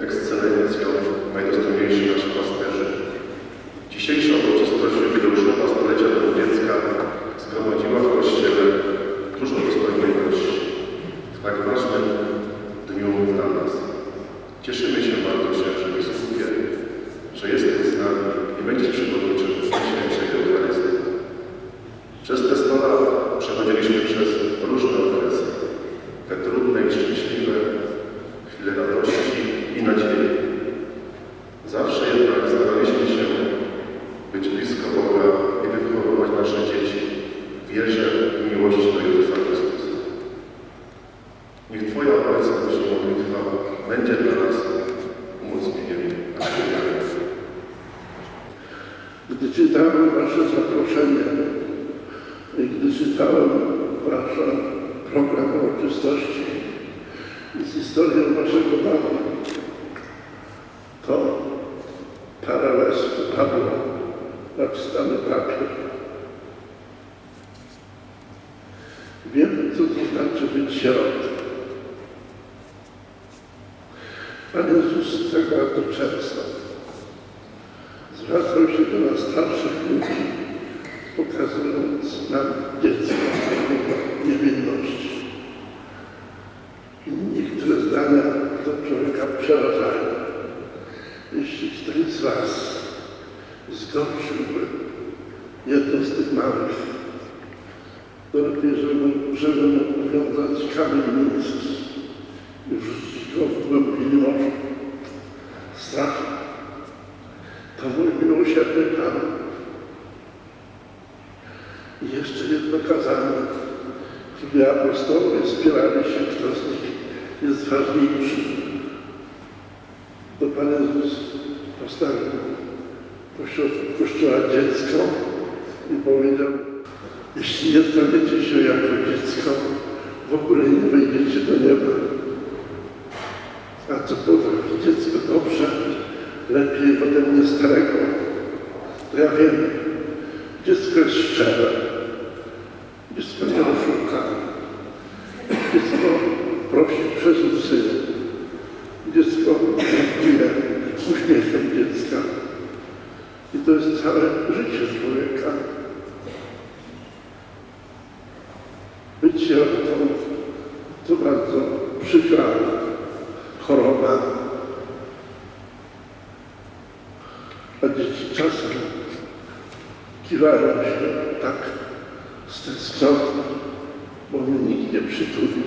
Ekscelencjo, najdostojniejsi nasi pasterzy, dzisiejsza uroczystość jubileuszowa stulecia Domu zgromadziła w Kościele dużo gości w tak ważnym dniu dla nas. Cieszymy się bardzo, księże biskupie, że jesteś z nami i będziesz przewodniczym Najświętszej Eucharystii. Przez te 100 lat przechodziliśmy przez różne Gdy czytałem Wasze zaproszenie gdy czytałem Wasz program uroczystości i z historią Waszego domu, to parę razy na wstany papier. Wiem, co to znaczy być sierotą. Pan Jezus bardzo często zwracał się do nas starszych ludzi, pokazując nam dziecko jego niewinności. I niektóre zdania do człowieka przerażają. Jeśli ktoś z Was zgorszyłby jedno z tych małych, to lepiej, żeby, żeby mu uwiązać kamień miński i wrzucić go w głębi morza. Miłosierny Pan. I jeszcze jedno kazanie, kiedy apostołowie spierali się, kto z nich jest ważniejszy. To Pan Jezus postawił pośrodku kościoła dziecko i powiedział, jeśli nie staniecie się jako dziecko, w ogóle nie wejdziecie do nieba. A co potrafi dziecko dobrze, lepiej ode mnie starego. To ja wiem, dziecko jest szczere, dziecko nie oszuka, dziecko prosi przez łzy, dziecko dziękuje uśmiechem dziecka. I to jest całe życie człowieka. Być sierotą to bardzo przykra choroba. Kiwają się tak z tęsknoty, bo mnie nikt nie przytuli,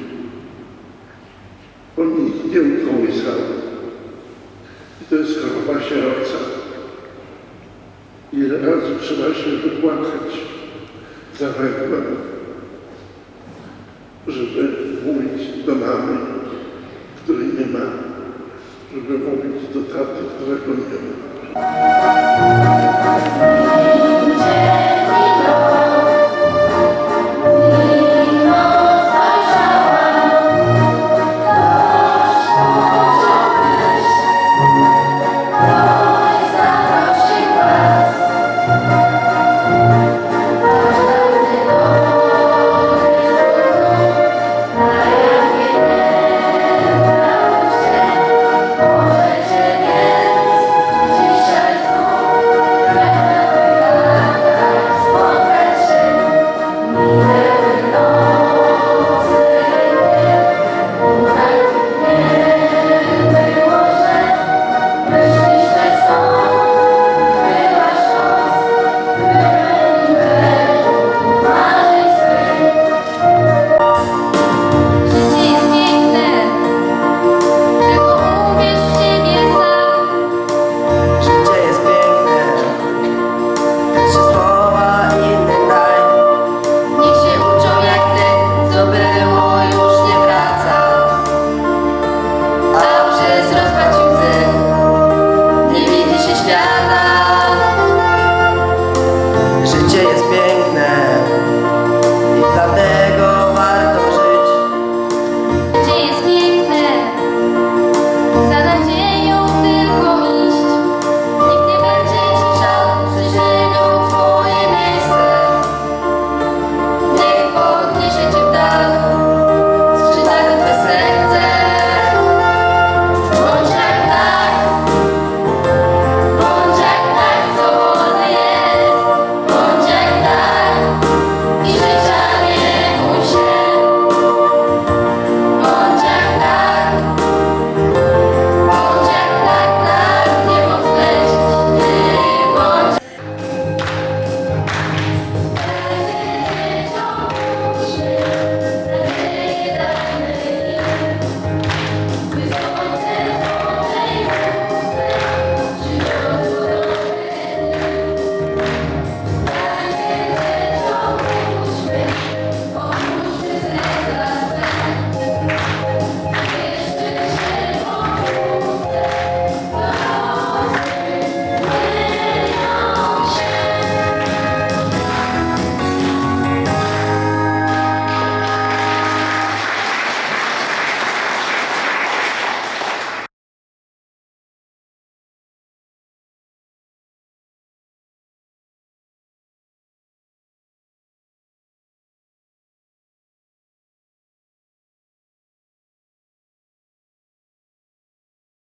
bo mnie nikt nie ukołysał. I to jest choroba sieroca. Ile razy trzeba się wypłakać za węglem, żeby mówić do mamy, której nie ma, żeby mówić do taty, którego nie ma. Yeah.